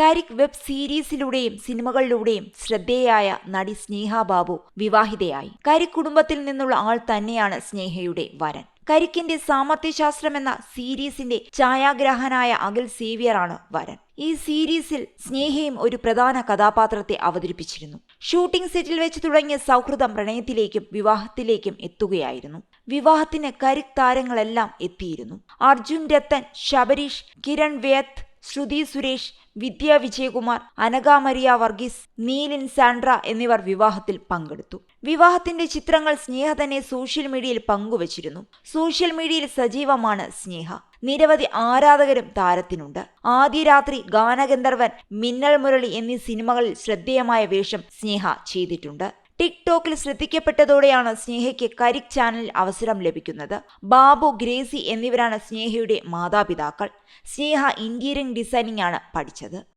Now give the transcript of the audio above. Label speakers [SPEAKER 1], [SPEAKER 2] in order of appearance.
[SPEAKER 1] Karikku web സീരീസിലൂടെയും സിനിമകളിലൂടെയും ശ്രദ്ധേയായ നടി സ്നേഹ ബാബു വിവാഹിതയായി. കാരിക് കുടുംബത്തിൽ നിന്നുള്ള ആൾ തന്നെയാണ് സ്നേഹയുടെ വരൻ. കരിക്കിന്റെ സാമർത്ഥ്യശാസ്ത്രം എന്ന സീരീസിന്റെ ഛായാഗ്രാഹനായ അഖിൽ സേവിയറാണ് വരൻ. ഈ സീരീസിൽ സ്നേഹയും ഒരു പ്രധാന കഥാപാത്രത്തെ അവതരിപ്പിച്ചിരുന്നു. ഷൂട്ടിംഗ് സെറ്റിൽ വെച്ച് തുടങ്ങിയ സൗഹൃദം പ്രണയത്തിലേക്കും വിവാഹത്തിലേക്കും എത്തുകയായിരുന്നു. വിവാഹത്തിന് കരിക് താരങ്ങളെല്ലാം എത്തിയിരുന്നു. അർജുൻ രത്തൻ ശബരീഷ് കിരൺ വേത്ത് ശ്രുതി സുരേഷ് വിദ്യ വിജയകുമാർ അനഘ മരിയ വർഗീസ് നീലിൻ സാൻഡ്ര എന്നിവർ വിവാഹത്തിൽ പങ്കെടുത്തു. വിവാഹത്തിന്റെ ചിത്രങ്ങൾ സ്നേഹ തന്നെ സോഷ്യൽ മീഡിയയിൽ പങ്കുവച്ചിരുന്നു. സോഷ്യൽ മീഡിയയിൽ സജീവമാണ് സ്നേഹ. നിരവധി ആരാധകരും താരത്തിനുണ്ട്. ആദ്യ രാത്രി ഗാനഗന്ധർവൻ മിന്നൽ മുരളി എന്നീ സിനിമകളിൽ ശ്രദ്ധേയമായ വേഷം സ്നേഹ ചെയ്തിട്ടുണ്ട്. ടിക്ടോക്കിൽ ശ്രദ്ധിക്കപ്പെട്ടതോടെയാണ് സ്നേഹയ്ക്ക് കരിക് ചാനൽ അവസരം ലഭിക്കുന്നത്. ബാബു ഗ്രേസി എന്നിവരാണ് സ്നേഹയുടെ മാതാപിതാക്കൾ. സ്നേഹ ഇന്റീരിയറിംഗ് ഡിസൈനിംഗ് ആണ് പഠിച്ചത്.